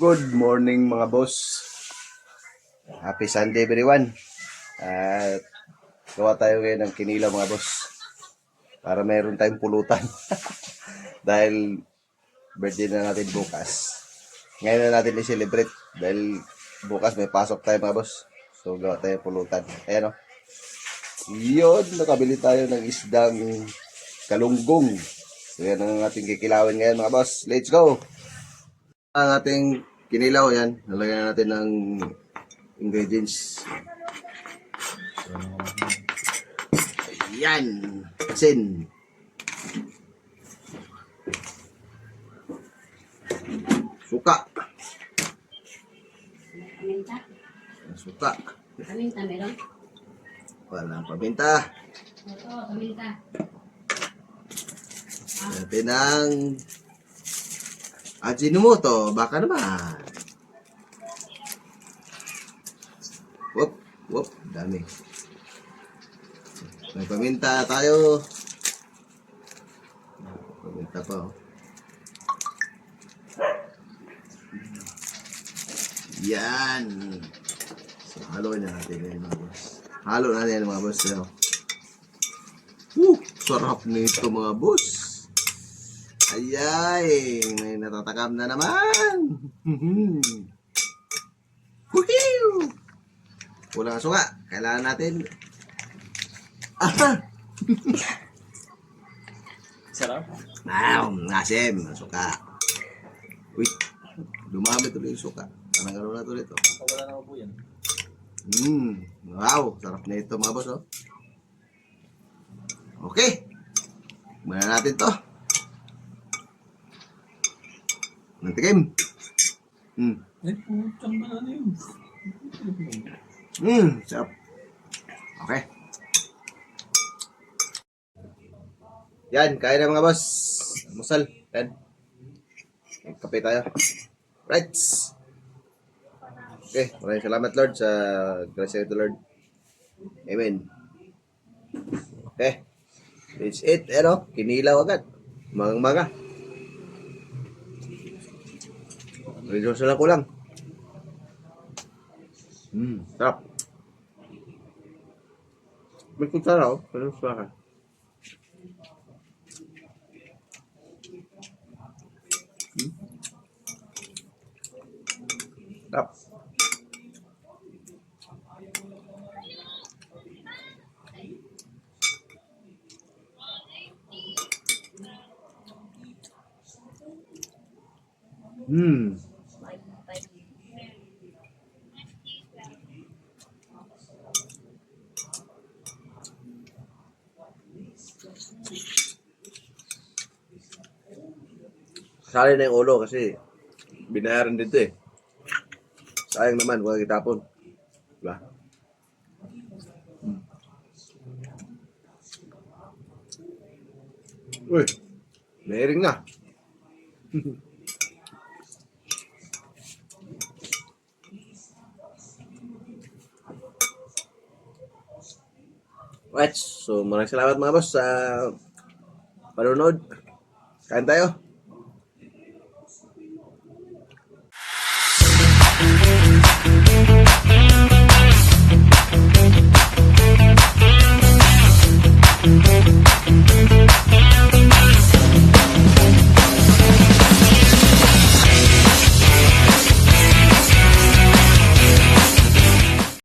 Good morning mga boss. Happy Sunday everyone. At gawa tayo ngayon ng kinilaw mga boss. Para mayroon tayong pulutan. dahil birthday na natin bukas. Ngayon na natin i-celebrate dahil bukas may pasok tayo mga boss. So gawa tayo pulutan. Ayan o. Yun, nakabili tayo ng isdang kalunggong. So yan ang ating kikilawin ngayon mga boss. Let's go! Ang ating kinilaw yan. Nalagyan natin ng ingredients. Ayan. Asin. Suka. Paminta? Suka. Paminta meron? Walang paminta. Oo, paminta. Natin ng Ajinomoto. Baka naman. Whoop, whoop. Dami. May paminta tayo. Paminta pa oh. Yan. So, haloin na natin yan mga boss. Halo natin yan mga boss. Yan, oh. Woo! Sarap nito mga boss. Ayay! May natatakam na naman! Woohoo! Kulang ang suka. Kailangan natin... Ah! Sarap. Wow! Asim! Suka. Uy! Dumami tuloy yung suka. Parang gano'n na tuloy ito. Wala na po yan. Mmm! Wow! Sarap na ito mga boss oh. Okay! Muna natin to. Nantikim. Hmm. Eh, putang ba na yun? Mmm, sarap. Okay. Yan, kaya na mga boss. Musal. Yan. Kape tayo. Right. Okay, maraming salamat Lord sa grasya ito Lord. Amen. Okay. It's it, ano, kinilaw agad. Mga maga. Medyo sila ko lang. Hmm, sarap. May kutsara oh. Pero sa akin. Hmm. Sarap. Hmm. Sali na yung ulo kasi binayaran dito eh. Sayang naman, wala kitapon. Diba? Hmm. Uy, may ring na. Right, so maraming salamat mga boss sa panonood. Kain tayo.